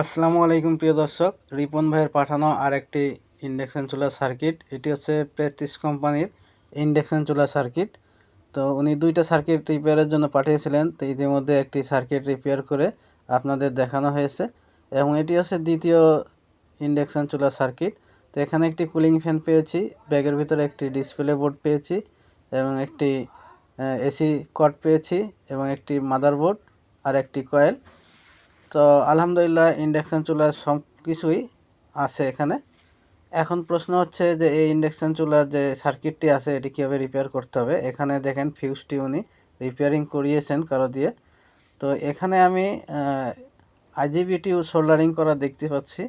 আসসালামু আলাইকুম প্রিয় দর্শক, রিপন ভাইয়ের পাঠানো আরেকটি ইন্ডাকশন চুলার সার্কিট এটি হচ্ছে প্র্যাকটিস কোম্পানির ইন্ডাকশন চুলার সার্কিট তো উনি দুইটা সার্কিট রিপেয়ারের জন্য পাঠিয়েছিলেন, তো ইতিমধ্যে একটি সার্কিট রিপেয়ার করে আপনাদের দেখানো হয়েছে। এবং এটি হচ্ছে দ্বিতীয় ইন্ডাকশন চুলার সার্কিট তো এখানে একটি কুলিং ফ্যান পেয়েছি, ব্যাগের ভিতরে একটি ডিসপ্লে বোর্ড পেয়েছি, এবং একটি এসি কট পেয়েছি, এবং একটি মাদারবোর্ড আর একটি কয়েল তো আলহামদুলিল্লাহ ইন্ডাকশান চুলার সব কিছুই আছে এখানে। এখন প্রশ্ন হচ্ছে যে, এই ইন্ডাকশান চুলার যে সার্কিটটি আছে, এটি কীভাবে রিপেয়ার করতে হবে? এখানে দেখেন ফিউজটি উনি রিপেয়ারিং করিয়েছেন কারও দিয়ে। তো এখানে আমি আইজিবিটি সোল্ডারিং করা দেখতে পাচ্ছি।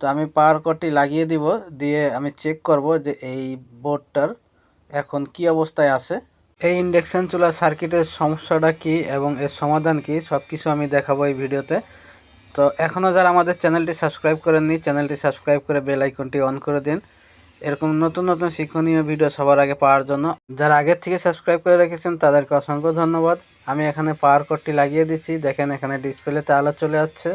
তো আমি পাওয়ার কটটি লাগিয়ে দিব, দিয়ে আমি চেক করব যে এই বোর্ডটার এখন কি অবস্থায় আছে। এই ইন্ডাকশান চুলা সার্কিটের সমস্যাটা কি এবং এর সমাধান কি সব কিছু আমি দেখাবো এই ভিডিওতে। তো এখনও যারা আমাদের চ্যানেলটি সাবস্ক্রাইব করেননি, চ্যানেলটি সাবস্ক্রাইব করে বেল আইকনটি অন করে দিন। এরকম নতুন নতুন শিক্ষণীয় ভিডিও সবার আগে পাওয়ার জন্য। যারা আগের থেকে সাবস্ক্রাইব করে রেখেছেন, তাদেরকে অসংখ্য ধন্যবাদ। আমি এখানে পাওয়ার কোডটি লাগিয়ে দিচ্ছি। দেখেন, এখানে ডিসপ্লেতে আলো চলে যাচ্ছে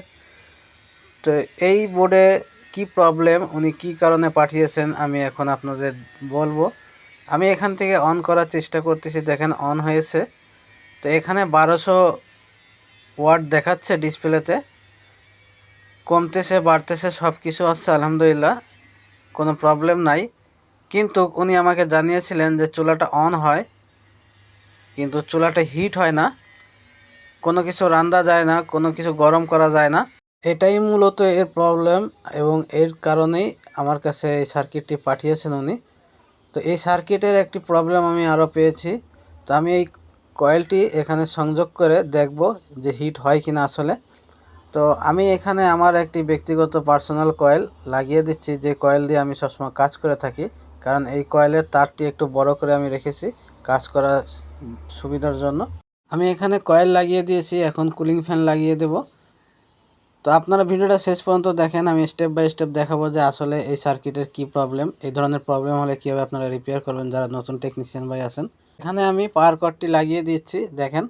তো এই বোর্ডে কি প্রবলেম, উনি কি কারণে পাঠিয়েছেন, আমি এখন আপনাদের বলব। আমি এখান থেকে অন করার চেষ্টা করতেছি, দেখেন অন হয়েছে। তো এখানে বারোশো ওয়াট দেখাচ্ছে ডিসপ্লেতে কমতেছে, বাড়তেছে সব কিছু হচ্ছে আলহামদুলিল্লাহ, কোনো প্রবলেম নাই। কিন্তু উনি আমাকে জানিয়েছিলেন যে চুলাটা অন হয়, কিন্তু চুলাটা হিট হয় না। কোনো কিছু রান্দা যায় না, কোনো কিছু গরম করা যায় না। এটাই মূলত এর প্রবলেম এবং এর কারণেই আমার কাছে এই সার্কিটটি পাঠিয়েছেন উনি। তো এই সার্কিটের একটি প্রবলেম আমি আরও পেয়েছি। তো আমি এই কয়েলটি এখানে সংযোগ করে দেখব যে হিট হয় কি না আসলে। তো আমি এখানে আমার একটি ব্যক্তিগত পার্সোনাল কয়েল লাগিয়ে দিচ্ছি, যে কয়েল দিয়ে আমি সবসময় কাজ করে থাকি। কারণ এই কয়েলের তারটি একটু বড় করে আমি রেখেছি কাজ করার সুবিধার জন্য। আমি এখানে কয়েল লাগিয়ে দিয়েছি, এখন কুলিং ফ্যান লাগিয়ে দেবো। তো আপনারা ভিডিওটা শেষ পর্যন্ত দেখেন, আমি স্টেপ বাই স্টেপ দেখাবো যে আসলে এই সার্কিটের কি প্রবলেম এই ধরনের প্রবলেম হলে কীভাবে আপনারা রিপেয়ার করবেন যারা নতুন টেকনিশিয়ান ভাই আছেন। এখানে আমি পাওয়ার কটটি লাগিয়ে দিচ্ছি, দেখেন।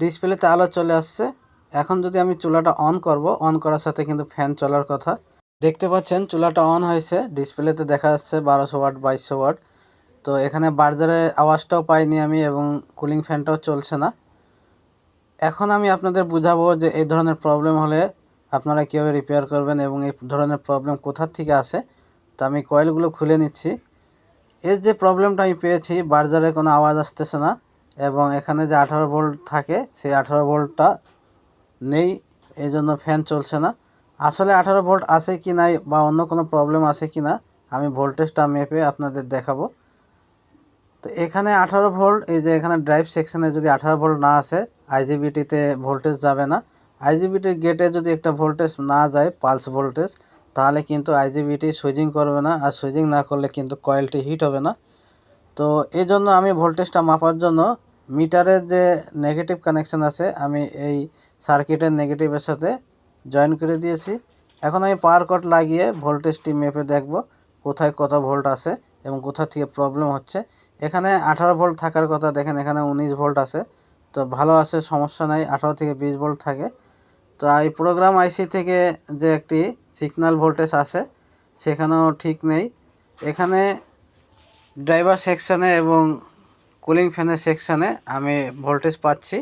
ডিসপ্লেতে আলো চলে আসছে। এখন যদি আমি চুলাটা অন করব অন করার সাথে কিন্তু ফ্যান চলার কথা। দেখতে পাচ্ছেন, চুলাটা অন হয়েছে। ডিসপ্লেতে দেখা যাচ্ছে বারোশো ওয়াট বাইশশো ওয়াট তো এখানে বার্জারে আওয়াজটাও পাইনি আমি এবং কুলিং ফ্যানটাও চলছে না। এখন আমি আপনাদের বুঝাবো যে এই ধরনের প্রবলেম হলে আপনারা কীভাবে রিপেয়ার করবেন এবং এই ধরনের প্রবলেম কোথার থেকে আসে। তো আমি কয়েলগুলো খুলে নিচ্ছি। এর যে প্রবলেমটা আমি পেয়েছি, বার্জারে কোনো আওয়াজ আসতেছে না এবং এখানে যে আঠারো ভোল্ট থাকে, সেই আঠারো ভোল্টটা নেই, এই জন্য ফ্যান চলছে না। আসলে আঠারো ভোল্ট আছে কি নাই বা অন্য কোনো প্রবলেম আছে কি না, আমি ভোল্টেজটা মেপে আপনাদের দেখাবো। তো এখানে আঠারো ভোল্ট, এই যে এখানে ড্রাইভ সেকশনে যদি আঠারো ভোল্ট না আসে আইজিবিটিতে ভোল্টেজ যাবে না। আইজিবিটির গেটে যদি একটা ভোল্টেজ না যায় পালস ভোল্টেজ তাহলে কিন্তু আইজিবিটি সুইচিং করবে না, আর সুইচিং না করলে কিন্তু কয়েলটি হিট হবে না। তো এই জন্য আমি ভোল্টেজটা মাপার জন্য মিটারের যে নেগেটিভ কানেকশান আছে, আমি এই সার্কিটের নেগেটিভের সাথে জয়েন করে দিয়েছি। এখন আমি পাওয়ার কট লাগিয়ে ভোল্টেজটি মেপে দেখব, কোথায় কত ভোল্ট আছে এবং কোথা থেকে প্রবলেম হচ্ছে। এখানে আঠারো ভোল্ট থাকার কথা, দেখেন এখানে উনিশ ভোল্ট আছে। তো ভালো আছে, সমস্যা নাই, আঠারো থেকে বিশ ভোল্ট থাকে। তো এই প্রোগ্রাম আইসি থেকে যে একটি সিগন্যাল ভোল্টেজ আছে, সেখানেও ঠিক নেই। এখানে ড্রাইভার সেকশানে এবং কুলিং ফ্যানের সেকশানে আমি ভোল্টেজ পাচ্ছি।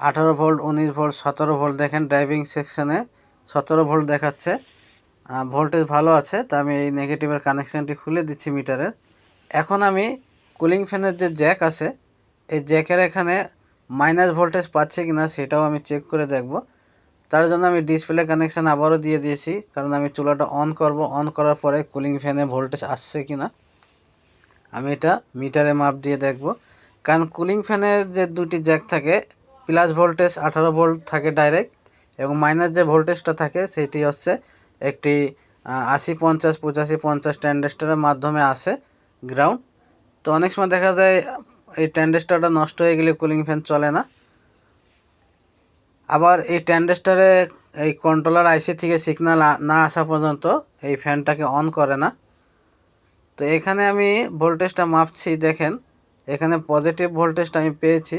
আঠারো ভোল্ট উনিশ ভোল্ট সতেরো ভোল্ট দেখেন ড্রাইভিং সেকশানে সতেরো ভোল্ট দেখাচ্ছে। ভোল্টেজ ভালো আছে, তো আমি এই নেগেটিভের কানেকশানটি খুলে দিচ্ছি মিটারের এখন আমি কুলিং ফ্যানের যে জ্যাক আছে, এই জ্যাকের এখানে মাইনাস ভোল্টেজ পাচ্ছে কি না সেটাও আমি চেক করে দেখব। তার জন্য আমি ডিসপ্লে কানেকশান আবারও দিয়ে দিয়েছি, কারণ আমি চুলাটা অন করব অন করার পরে কুলিং ফ্যানে ভোল্টেজ আসছে কি না আমি এটা মিটারে মাপ দিয়ে দেখব। কারণ কুলিং ফ্যানের যে দুটি জ্যাক থাকে প্লাস ভোল্টেজ আঠারো ভোল্ট থাকে ডাইরেক্ট এবং মাইনাস যে ভোল্টেজটা থাকে, সেটি হচ্ছে একটি আশি পঞ্চাশ, পঁচাশি পঞ্চাশ ট্যান্ডেস্টারের মাধ্যমে আসে গ্রাউন্ড। তো অনেক সময় দেখা যায় এই ট্যান্ডেস্টারটা নষ্ট হয়ে গেলে কুলিং ফ্যান চলে না। আবার এই ট্যান্ডেস্টারে এই কন্ট্রোলার আইসি থেকে সিগনাল না আসা পর্যন্ত এই ফ্যানটাকে অন করে না। তো এখানে আমি ভোল্টেজটা মাপছি, দেখেন। এখানে পজিটিভ ভোল্টেজটা আমি পেয়েছি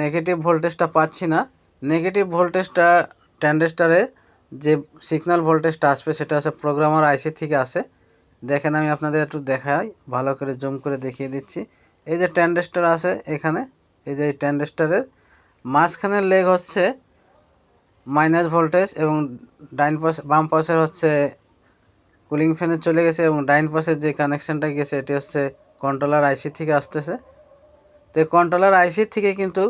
নেগেটিভ ভোল্টেজটা পাচ্ছি না। নেগেটিভ ভোল্টেজটা ট্যান্ডেস্টারে যে সিগন্যাল ভোল্টেজটা আসবে সেটা আছে প্রোগ্রামার আইসি থেকে আসে। দেখেন আমি আপনাদের একটু দেখাই, ভালো করে জুম করে দেখিয়ে দিচ্ছি। এই যে ট্যান্ডেস্টার আছে এখানে, এই যে এই ট্যান্ডেস্টারের মাঝখানের লেগ হচ্ছে মাইনাস ভোল্টেজ এবং ডাইন পাশে, বাম পাশের হচ্ছে কুলিং ফ্যানে চলে গেছে এবং ডাইন পাশের যে কানেকশানটা গেছে এটি হচ্ছে কন্ট্রোলার আইসি থেকে আসতেছে। তো কন্ট্রোলার আইসি থেকে কিন্তু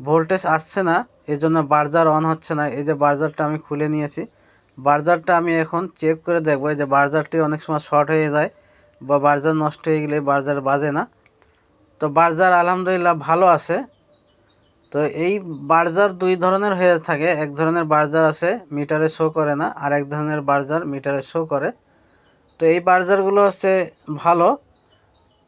ভোল্টেজ আসছে না। এর জন্য বার্জার অন হচ্ছে না। এই যে বার্জারটা আমি খুলে নিয়েছি। বার্জারটা আমি এখন চেক করে দেখব। যে বার্জারটি অনেক সময় শর্ট হয়ে যায় বা বার্জার নষ্ট হয়ে গেলে বার্জার বাজে না। তো বার্জার আলহামদুলিল্লাহ ভালো আছে। তো এই বার্জার দুই ধরনের হয়ে থাকে। এক ধরনের বার্জার আছে মিটারে শো করে না। আর এক ধরনের বার্জার মিটারে শো করে। তো এই বার্জারগুলো হচ্ছে ভালো।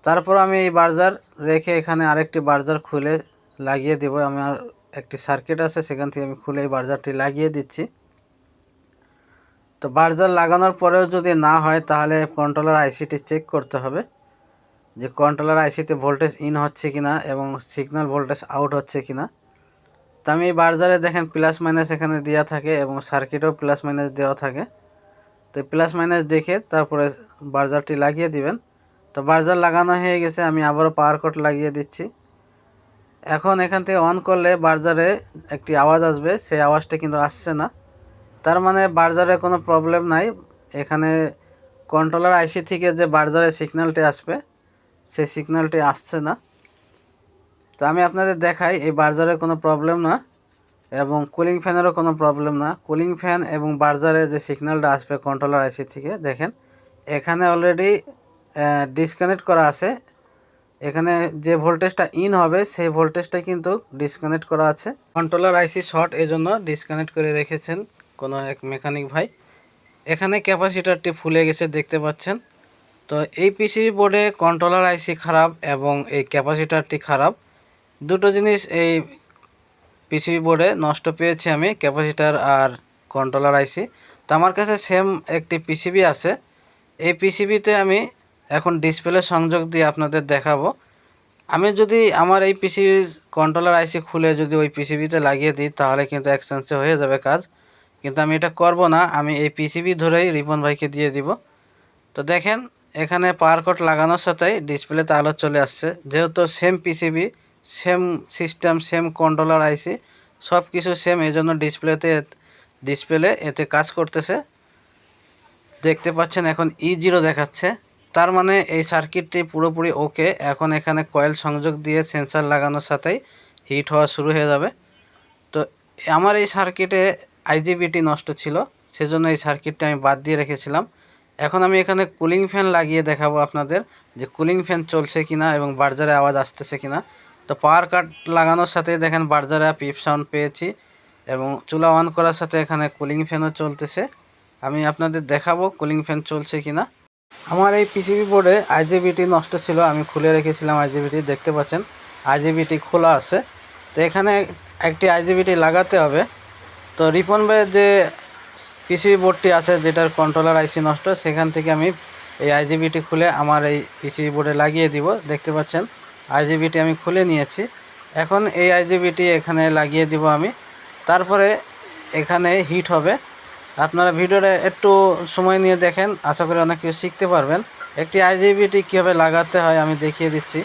তারপর আমি এই বার্জার রেখে এখানে আরেকটি বার্জার খুলে লাগিয়ে দেবো। আমার একটি সার্কিট আছে, সেখান থেকে আমি খুলে এই বার্জারটি লাগিয়ে দিচ্ছি। তো বার্জার লাগানোর পরেও যদি না হয়, তাহলে কন্ট্রোলার আইসিটি চেক করতে হবে যে কন্ট্রোলার আইসিতে ভোল্টেজ ইন হচ্ছে কিনা এবং সিগন্যাল ভোল্টেজ আউট হচ্ছে কিনা। তো আমি বার্জারে দেখেন প্লাস মাইনাস এখানে দেওয়া থাকে এবং সার্কিটেও প্লাস মাইনাস দেওয়া থাকে। তো প্লাস মাইনাস দেখে তারপরে বার্জারটি লাগিয়ে দিবেন। তো বার্জার লাগানো হয়ে গেছে, আমি আবারও পাওয়ার কোট লাগিয়ে দিচ্ছি। এখন এখান থেকে অন করলে বার্জারে একটি আওয়াজ আসবে, সেই আওয়াজটা কিন্তু আসছে না। তার মানে বার্জারে কোনো প্রবলেম নাই। এখানে কন্ট্রোলার আইসি থেকে যে বার্জারের সিগন্যালটি আসবে, সেই সিগন্যালটি আসছে না। তো আমি আপনাদের দেখাই, এই বার্জারে কোনো প্রবলেম না এবং কুলিং ফ্যানেরও কোনো প্রবলেম না। কুলিং ফ্যান এবং বার্জারে যে সিগন্যালটা আসবে কন্ট্রোলার আইসি থেকে, দেখেন, এখানে অলরেডি ডিসকানেক্ট করা আছে। এখানে যে ভোল্টেজটা ইন হবে, সেই ভোল্টেজটা কিন্তু ডিসকানেক্ট করা আছে। কন্ট্রোলার আইসি শর্ট এই জন্য ডিসকানেক্ট করে রেখেছেন কোনো এক মেকানিক ভাই। এখানে ক্যাপাসিটারটি ফুলে গেছে, দেখতে পাচ্ছেন। তো এই পিসিবি বোর্ডে কন্ট্রোলার আইসি খারাপ এবং এই ক্যাপাসিটারটি খারাপ। দুটো জিনিস এই পিসিবি বোর্ডে নষ্ট পেয়েছি আমি ক্যাপাসিটার আর কন্ট্রোলার আইসি তো আমার কাছে সেম একটি পিসিবি আছে। এই পিসিবিতে আমি এখন ডিসপ্লে সংযোগ দিয়ে আপনাদের দেখাবো। আমি যদি আমার এই পিসিবির কন্ট্রোলার আইসি খুলে যদি ওই পিসিবিতে লাগিয়ে দিই, তাহলে কিন্তু এক্সচেঞ্জে হয়ে যাবে কাজ। কিন্তু আমি এটা করব না, আমি এই পিসিবি ধরেই রিপন ভাইকে দিয়ে দিব। তো দেখেন, এখানে পাওয়ার কোড লাগানোর সাথেই ডিসপ্লেতে আলো চলে আসছে। যেহেতু same PCB same system same controller IC সব কিছু সেম এই জন্য ডিসপ্লেতে ডিসপ্লে এতে কাজ করতেছে। দেখতে পাচ্ছেন এখন ই জিরো দেখাচ্ছে। তার মানে এই সার্কিটটি পুরোপুরি ওকে এখন এখানে কয়েল সংযোগ দিয়ে সেন্সার লাগানোর সাথেই হিট হওয়া শুরু হয়ে যাবে। তো আমার এই সার্কিটে আইজিবিটি নষ্ট ছিল, সেজন্য এই সার্কিটটা আমি বাদ দিয়ে রেখেছিলাম। এখন আমি এখানে কুলিং ফ্যান লাগিয়ে দেখাবো আপনাদের যে কুলিং ফ্যান চলছে কিনা এবং বার্জারে আওয়াজ আসতেছে কিনা। তো পাওয়ার কাট লাগানোর সাথে দেখেন বার্জারে পিপ সাউন্ড পেয়েছি এবং চুলা অন করার সাথে এখানে কুলিং ফ্যানও চলতেছে। আমি আপনাদের দেখাবো কুলিং ফ্যান চলছে কিনা। আমার এই পিসিবি বোর্ডে আইজিবিটি নষ্ট ছিল, আমি খুলে রেখেছিলাম আইজিবিটি দেখতে পাচ্ছেন। আইজিবিটি খোলা আছে। তো এখানে একটি আইজিবিটি লাগাতে হবে। তো রিপন ভাইয়ের যে পিসিবি বোর্ডটি আছে, যেটার কন্ট্রোলার আইসি নষ্ট, সেখান থেকে আমি এই আইজিবিটি খুলে আমার এই পিসিবি বোর্ডে লাগিয়ে দিব। দেখতে পাচ্ছেন আইজিবিটি আমি খুলে নিয়েছি। এখন এই আইজিবিটি এখানে লাগিয়ে দিব আমি। তারপরে এখানে হিট হবে। আপনারা ভিডিওটা একটু সময় নিয়ে দেখেন, আশা করি অনেক কিছু শিখতে পারবেন। একটি আইজিবিটি কীভাবে লাগাতে হয় আমি দেখিয়ে দিচ্ছি।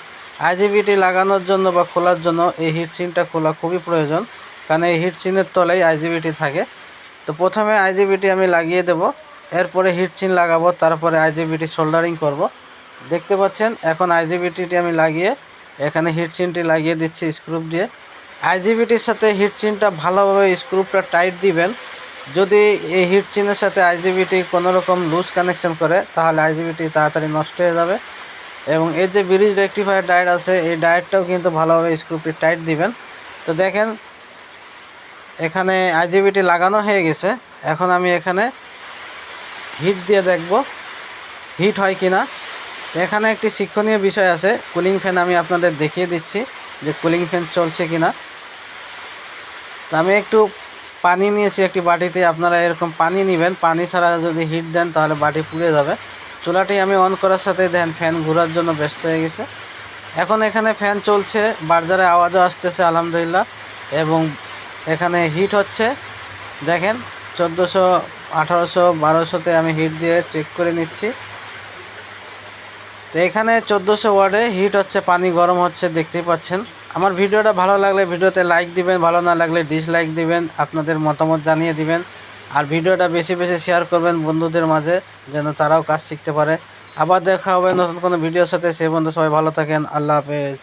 আইজিবিটি লাগানোর জন্য বা খোলার জন্য এই হিট সিনটা খোলা খুবই প্রয়োজন, কারণ এই হিট সিনের তলেই আইজিবিটি থাকে। তো প্রথমে আইজিবিটি আমি লাগিয়ে দেব, এরপরে হিট সিন লাগাবো, তারপরে আইজিবিটি সোল্ডারিং করব। দেখতে পাচ্ছেন, এখন আইজিবিটিটি আমি লাগিয়ে, এখানে হিট সিনটি লাগিয়ে দিচ্ছি স্ক্রুপ দিয়ে। আইজিবিটির সাথে হিট সিনটা ভালোভাবে স্ক্রুপটা টাইট দিবেন যদি এই হিট চিনের সাথে আইজিবিটি কোনো রকম লুজ কানেকশন করে, তাহলে আইজিবিটি তাড়াতাড়ি নষ্ট হয়ে যাবে। এবং এর যে ব্রিজ রেক্টিফায়ার ডায়েট আছে, এই ডায়েটটাও কিন্তু ভালোভাবে স্ক্রুপটি টাইট দিবেন। তো দেখেন, এখানে আইজিবিটি লাগানো হয়ে গেছে। এখন আমি এখানে হিট দিয়ে দেখব, হিট হয় কি না এখানে একটি শিক্ষণীয় বিষয় আছে কুলিং ফ্যান আমি আপনাদের দেখিয়ে দিচ্ছি যে কুলিং ফ্যান চলছে কি না তো আমি একটু পানি নিয়েছি একটি বাটিতে আপনারা এরকম পানি নেবেন, পানি ছাড়া যদি হিট দেন তাহলে বাটি পুড়ে যাবে। চুলাটি আমি অন করার সাথে দেন ফ্যান ঘোরার জন্য ব্যস্ত হয়ে গেছে। এখন এখানে ফ্যান চলছে, বার্জারে আওয়াজও আসতেছে, আলহামদুলিল্লাহ। এবং এখানে হিট হচ্ছে। দেখেন, চোদ্দোশো, আঠারোশো, বারোশোতে আমি হিট দিয়ে চেক করে নিচ্ছি। তো এখানে চোদ্দোশো ওয়ার্ডে হিট হচ্ছে, পানি গরম হচ্ছে, দেখতেই পাচ্ছেন। আমার ভিডিওটা ভালো লাগলে ভিডিওতে লাইক দিবেন, ভালো না লাগলে ডিসলাইক দিবেন, আপনাদের মতামত জানিয়ে দিবেন। আর ভিডিওটা বেশি বেশি শেয়ার করবেন বন্ধুদের মাঝে, যেন তারাও কাজ শিখতে পারে। আবার দেখা হবে নতুন কোনো ভিডিওর সাথে। সেই বন্ধু সবাই ভালো থাকেন। আল্লাহ হাফেজ।